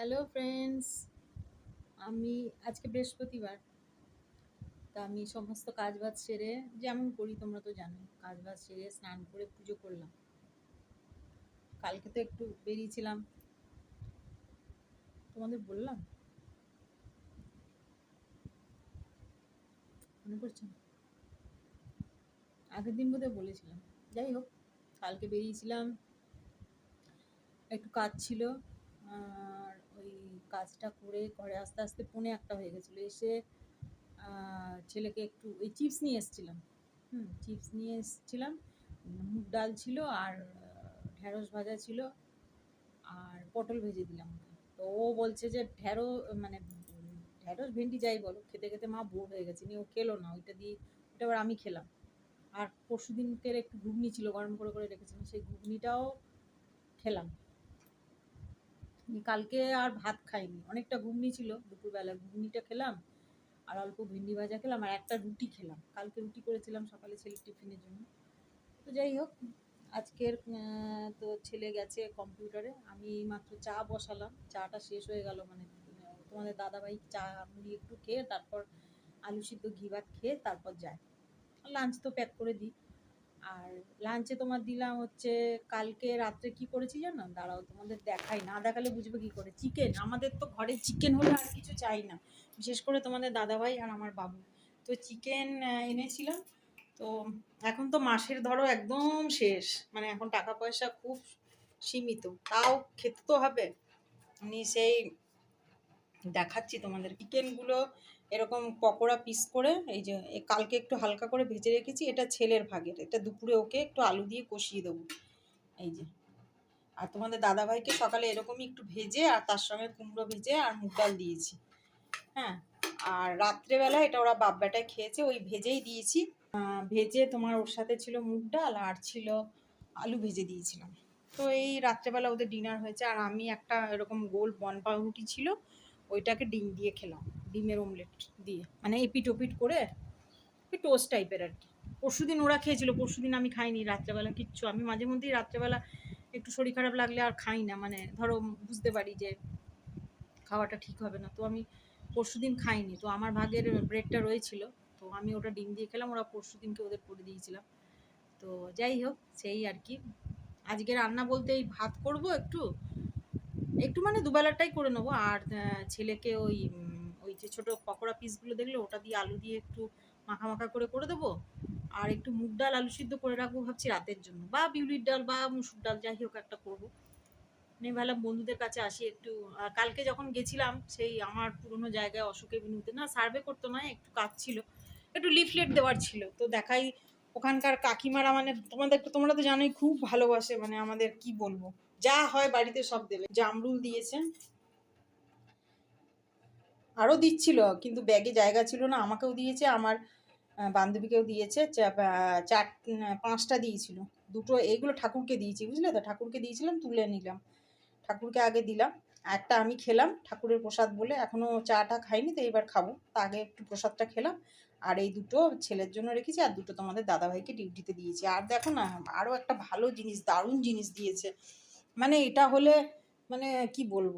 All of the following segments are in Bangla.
হ্যালো ফ্রেন্ডস আমি আজকে বৃহস্পতিবার। তা আমি সমস্ত কাজ বাজ সেরে, যেমন করি তোমরা তো জানো কাজ বাজ সেরে স্নান করে পুজো করলাম। কালকে তো একটু বেরিয়েছিলাম। তোমাদের বললাম? মনে না? আগের দিন বোধহয় বলেছিলাম। যাই হোক, কালকে বেরিয়েছিলাম। একটু কাজ ছিল কাজটা করে ঘরে আস্তে আস্তে পৌনে একটা হয়ে গেছিল। এসে ছেলেকে একটু ওই চিপস নিয়ে এসেছিলাম। হুম চিপস নিয়ে এসেছিলাম। মুগ ডাল ছিল আর ঢ্যাঁড়স ভাজা ছিল আর পটল ভেজে দিলাম তো ও বলছে যে ঢ্যাঁড়ো মানে ঢ্যাঁড়স ভেন্ডি যাই বলো, খেতে খেতে মা বোর হয়ে গেছে, নিয়ে ও খেলো না, ওইটা দিয়ে ওটা আবার আমি খেলাম। আর পরশু দিনকের একটু ঘুগনি ছিল, গরম করে করে রেখেছিলাম, সেই ঘুগনিটাও খেলাম। কালকে আর ভাত খাইনি। অনেকটা ঘুগনি ছিল, দুপুরবেলা ঘুগনিটা খেলাম, আর অল্প ভেন্ডি ভাজা খেলাম, আর একটা রুটি খেলাম। কালকে রুটি করেছিলাম সকালে ছেলের টিফিনের জন্য। তো যাই হোক, আজকের তো ছেলে গেছে কম্পিউটারে। আমি মাত্র চা বসালাম। চাটা শেষ হয়ে গেল মানে তোমাদের দাদাভাই চা, মুড়ি একটু খেয়ে তারপর আলু সিদ্ধ, ঘি ভাত খেয়ে তারপর যায়। লাঞ্চ তো প্যাক করে দিই। আর লাঞ্চে তোমার দিলাম হচ্ছে, কালকে রাত্রে কি করেছি জানো? দাঁড়াও, তোমাদের দেখাই। না দেখালে বুঝবে কি করে? চিকেন আমাদের তো ঘরে চিকেন হলে আর কিছু চাই না। বিশেষ করে তোমাদের দাদাভাই আর আমার বাবু। তো চিকেন এনেছিলাম। তো এখন তো মাসের ধরো একদম শেষ। মানে এখন টাকা পয়সা খুব সীমিত। তাও খেতে তো হবে। আমি সেই দেখাচ্ছি তোমাদের চিকেনগুলো এরকম পকোড়া পিস করে, এই যে কালকে একটু হালকা করে ভেজে রেখেছি, এটা ছেলের ভাগের। এটা দুপুরে ওকে একটু আলু দিয়ে কষিয়ে দেবো। এই যে। আর তোমাদের দাদাভাইকে সকালে এরকমই একটু ভেজে, আর তার সঙ্গে কুমড়ো ভেজে আর মুগ ডাল দিয়েছি। হ্যাঁ? আর রাত্রেবেলা এটা ওরা বাপ বেটায় খেয়েছে, ওই ভেজেই দিয়েছি। ভেজে তোমার ওর সাথে ছিল মুগ ডাল, আর ছিল আলু ভেজে দিয়েছিলাম। তো এই রাত্রেবেলা ওদের ডিনার হয়েছে, আর আমি একটা এরকম গোল বন পাউরুটি ছিল, ওইটাকে ডিম দিয়ে খেলাম। ডিমের অমলেট দিয়ে মানে এপিট ওপিট করে টোস্ট টাইপের আর কি। পরশু দিন ওরা খেয়েছিল পরশু দিন আমি খাইনি, রাত্রেবেলা কিচ্ছু। আমি মাঝে মধ্যেই রাত্রেবেলা একটু শরীর খারাপ লাগলে আর খাই না মানে ধরো বুঝতে পারি যে খাওয়াটা ঠিক হবে না। তো আমি পরশু দিন খাইনি, তো আমার ভাগের ব্রেডটা রয়েছিল, তো আমি ওটা ডিম দিয়ে খেলাম, ওরা পরশু দিনকে ওদের করে দিয়েছিলাম। তো যাই হোক, সেই আর কি। আজকে রান্না বলতে এই ভাত করব একটু একটু মানে দুবেলাটাই করে নেব। আর ছেলেকে ওই যে ছোটো পকোড়া পিসগুলো দেখলে ওটা দিয়ে আলু দিয়ে একটু মাখা মাখা করে করে দেবো। আর একটু মুগ ডাল, আলু সিদ্ধ করে রাখব ভাবছি রাতের জন্য। বা বিউলির ডাল বা মুসুর ডাল, যাই হোক একটা করব। নিয়ে ভাবলাম বন্ধুদের কাছে আসি একটু। কালকে যখন গেছিলাম, সেই আমার পুরনো জায়গায় অশোকে বিনুতে। না, সার্ভে করতো নয় একটু কাজ ছিল। একটু লিফলেট দেওয়ার ছিল। তো দেখাই ওখানকার কাকিমারা মানে তোমাদের তোমরা তো জানোই, খুব ভালোবাসে মানে আমাদের কি বলব। যা হয় বাড়িতে সব দেবে। জামরুল দিয়েছেন। আরও দিচ্ছিল, কিন্তু ব্যাগে জায়গা ছিল না, আমাকেও দিয়েছে, আমার বান্ধবীকেও দিয়েছে চার পাঁচটা দিয়েছিল, দুটো এইগুলো ঠাকুরকে দিয়েছি, বুঝলে তো? ঠাকুরকে দিয়েছিলাম, তুলে নিলাম, ঠাকুরকে আগে দিলাম, একটা আমি খেলাম, ঠাকুরের প্রসাদ বলে এখনও চাটা খাইনি, তো এবার খাব, তা আগে একটু প্রসাদটা খেলাম, আর এই দুটো ছেলের জন্য রেখেছি, আর দুটো তোমাদের দাদাভাইকে ডিউটিতে দিয়েছি, আর দেখো না, আরও একটা ভালো জিনিস, দারুণ জিনিস দিয়েছে মানে এটা হলে মানে কি বলব,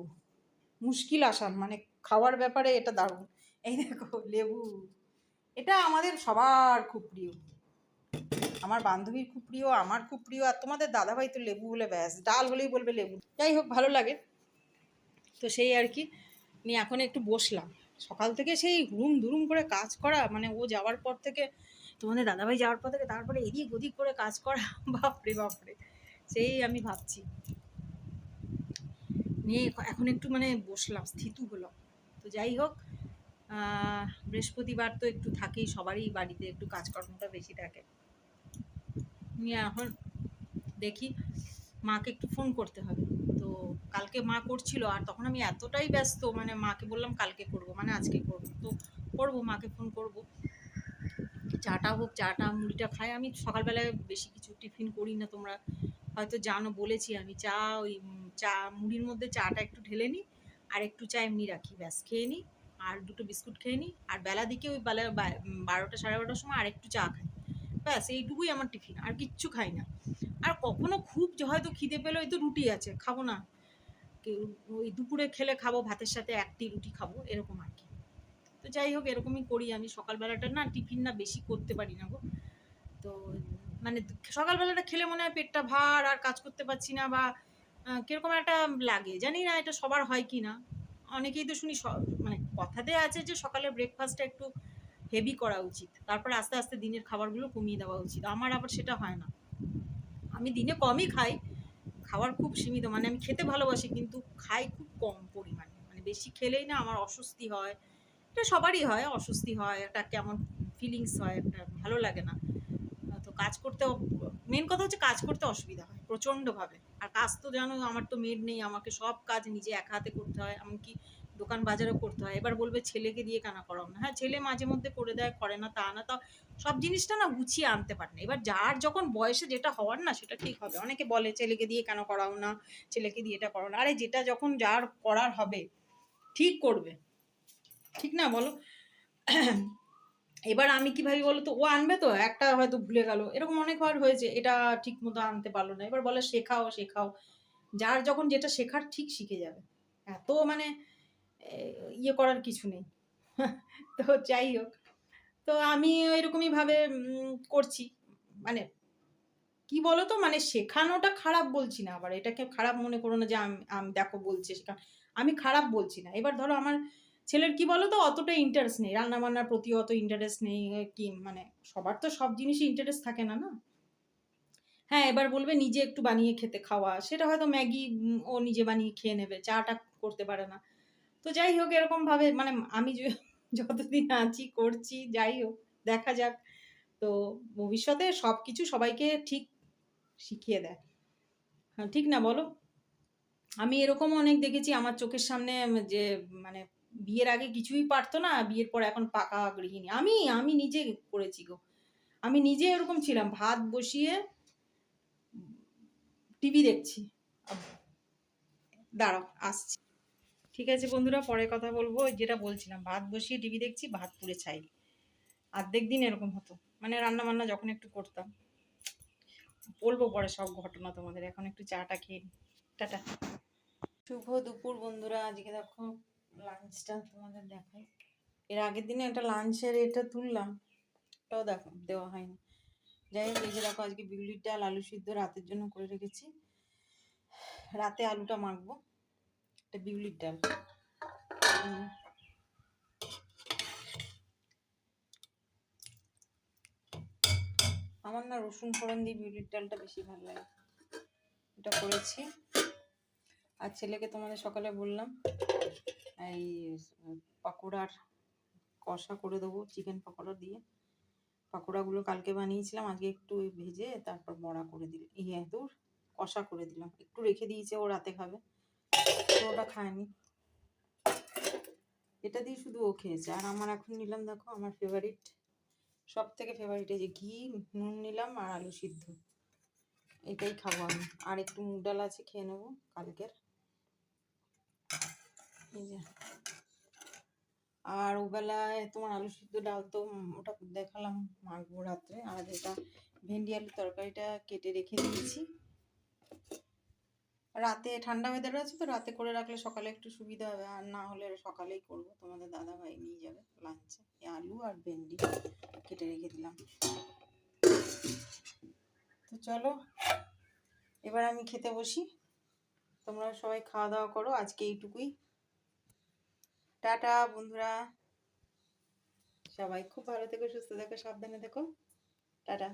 মুশকিল আসান মানে খাওয়ার ব্যাপারে এটা দারুণ। এই দেখো, লেবু। এটা আমাদের সবার খুব প্রিয়। আমার বান্ধবীর খুব প্রিয়, আমার খুব প্রিয়, আর তোমাদের দাদাভাই তো লেবু হলে ব্যাস, ডাল হলেই বলবে লেবু। যাই হোক, ভালো লাগে। তো সেই আর কি, নিয়ে এখন একটু বসলাম। সকাল থেকে সেই হুড়ুম দুরুম করে কাজ করা মানে ও যাওয়ার পর থেকে, তোমাদের দাদাভাই যাওয়ার পর থেকে, তারপরে এদিক ওদিক করে কাজ করা, বাপরে বাপরে। সেই আমি ভাবছি। নিয়ে এখন একটু মানে বসলাম স্থিতু হলো তো যাই হোক বৃহস্পতিবার তো একটু থাকেই, সবারই বাড়িতে একটু কাজকর্মটা বেশি থাকে। নিয়ে এখন দেখি মাকে একটু ফোন করতে হবে। তো কালকে মা করছিল, আর তখন আমি এতটাই ব্যস্ত মানে মাকে বললাম কালকে করব মানে আজকে করব। তো করব, মাকে ফোন করব। চাটা হোক, চাটা, মুড়িটা খাই। আমি সকালবেলায় বেশি কিছু টিফিন করি না, তোমরা হয়তো জানো, বলেছি আমি। চা, ওই চা, মুড়ির মধ্যে চাটা একটু ঢেলে নিই আর একটু চা এমনি রাখি, ব্যাস, খেয়ে নিই আর দুটো বিস্কুট খেয়ে নিই আর বেলা দিকে ওই বেলা বারোটা সাড়ে বারোটার সময় আর একটু চা খাই। ব্যাস, এইটুকুই আমার টিফিন, আর কিচ্ছু খাই না। আর কখনো খুব হয়তো খিদে পেলে এই তো রুটি আছে, খাব না। ওই দুপুরে খেলে খাব, ভাতের সাথে একটি রুটি খাব, এরকম আর কি। তো যাই হোক, এরকমই করি আমি। সকালবেলাটা না টিফিন না বেশি করতে পারি না গো। তো মানে সকালবেলাটা খেলে মনে হয় পেটটা ভার, আর কাজ করতে পারছি না বা কীরকম একটা লাগে? জানি না এটা সবার হয় কি না। অনেকেই তো শুনি মানে কথাতে আছে যে সকালে ব্রেকফাস্টটা একটু হেভি করা উচিত। তারপরে আস্তে আস্তে দিনের খাবারগুলো কমিয়ে দেওয়া উচিত। আমার আবার সেটা হয় না। আমি দিনে কমই খাই। খাবার খুব সীমিত মানে আমি খেতে ভালোবাসি, কিন্তু খাই খুব কম পরিমাণে। মানে বেশি খেলেই না আমার অস্বস্তি হয়। এটা সবারই হয়, অস্বস্তি হয়, একটা কেমন ফিলিংস হয়, একটা ভালো লাগে না। তো কাজ করতে মেন কথা হচ্ছে কাজ করতে অসুবিধা হয়, প্রচণ্ডভাবে। আর কাজ তো জানো, আমার তো মেড নেই, আমাকে সব কাজ নিজে এক হাতে করতে হয়, এমনকি দোকান বাজারও করতে হয়। এবার বলবে ছেলেকে দিয়ে কেন করাও না? হ্যাঁ ছেলে মাঝে মধ্যে করে দেয়, করে না, তা না, তা সব জিনিসটা না গুছিয়ে আনতে পারে না। এবার যার যখন বয়সে যেটা হওয়ার না, সেটা ঠিক হবে। অনেকে বলে ছেলেকে দিয়ে কেন করাও না, ছেলেকে দিয়ে এটা করো না। আরে যেটা যখন যার করার হবে, ঠিক করবে। ঠিক না বলো? এবার আমি কি ভাবি বলো তো ও আনবে তো, একটা হয়তো ভুলে গেল। এরকম অনেকবার হয়েছে, এটা ঠিক মতো আনতে পারল না। এবার বলে শেখাও শেখাও। যার যখন যেটা শেখার ঠিক শিখে যাবে। এত মানে ইয়ে করার কিছু নেই। তো যাই হোক। তো আমি এরকমই ভাবে করছি। মানে কি বলো তো মানে শেখানোটা খারাপ বলছি না আবার। এটাকে খারাপ মনে করো না যে আমি, দেখো বলছে শেখা। আমি খারাপ বলছি না। এবার ধরো আমার ছেলের কি বলো তো অতটা ইন্টারেস্ট নেই। রান্না বান্নার প্রতি অত ইন্টারেস্ট নেই কি মানে সবার তো সব জিনিসই ইন্টারেস্ট থাকে না না? হ্যাঁ এবার বলবে নিজে একটু বানিয়ে খেতে খাওয়া। সেটা হয়তো ম্যাগি ও নিজে বানিয়ে খেয়ে নেবে, চাটা করতে পারে না। তো যাই হোক, এরকমভাবে মানে আমি যতদিন আছি, করছি, যাই হোক, দেখা যাক। তো ভবিষ্যতে সব কিছু সবাইকে ঠিক শিখিয়ে দেয়। হ্যাঁ ঠিক না বলো? আমি এরকম অনেক দেখেছি, আমার চোখের সামনে যে মানে বিয়ের আগে কিছুই পারতো না, বিয়ের পর এখন পাকা গৃহিণী। আমি আমি নিজে করেছি গো। আমি নিজে এরকম ছিলাম, ভাত বসিয়ে টিভি দেখছি। দাঁড়াও, আসছি। ঠিক আছে বন্ধুরা, পরে কথা বলব। যেটা বলছিলাম, ভাত বসিয়ে টিভি দেখছি, ভাত পুড়ে ছাই। আর্ধেক দিন এরকম হতো। মানে রান্না বান্না যখন একটু করতাম। বলব পরে সব ঘটনা তোমাদের। এখন একটু চাটা খেয়ে টাটা। শুভ দুপুর বন্ধুরা, আজকে দেখো লাঞ্চটা তোমাদের দেখাই। এর আগের দিনে একটা লাঞ্চের এটা তুললাম। ওটাও দেখো, দেওয়া হয়নি। যাই হোক, এই যে দেখো, আজকে বিউলির ডাল, আলু সিদ্ধ রাতের জন্য করে রেখেছি। রাতে আলুটা মাখবো। এটা বিউলির ডাল। আমার না রসুন ফোড়ন দিয়ে বিউলির ডালটা বেশি ভালো লাগে। এটা করেছি। আর ছেলেকে তোমাদের সকালে বললাম এই পাকোড়ার কষা করে দেবো চিকেন পাকোড়া দিয়ে। পাকোড়াগুলো কালকে বানিয়েছিলাম, আজকে একটু ভেজে তারপর বড়া করে দিল ইয়ে দূর কষা করে দিলাম। একটু রেখে দিয়েছে, ও রাতে খাবে। তো ওটা খায়নি। এটা দিয়ে শুধু ও খেয়েছে। আর আমার এখন নিলাম, দেখো, আমার ফেভারিট সব থেকে ফেভারিট এই যে ঘি, নুন নিলাম আর আলু সিদ্ধ। এটাই খাব আমি। আর একটু মুগ ডাল আছে, খেয়ে নেব কালকের। আর ওবেলায় তোমার আলু সিদ্ধ ডাল তো ওটা দেখালাম মাখবো রাত্রে। আর এটা ভেন্ডি আলুর তরকারিটা কেটে রেখে দিয়েছি। রাতে ঠান্ডা ওয়েদার আছে তো, রাতে করে রাখলে সকালে একটু সুবিধা হবে। আর না হলে সকালেই করব। তোমাদের দাদা ভাই নিয়ে যাবে লাঞ্চে আলু আর ভেন্ডি কেটে রেখে দিলাম। তো চলো, এবার আমি খেতে বসি। তোমরা সবাই খাওয়া দাওয়া করো। আজকে এইটুকুই। টাটা বন্ধুরা। সবাই খুব ভালো থেকো সুস্থ থেকো সাবধানে থেকো। টাটা।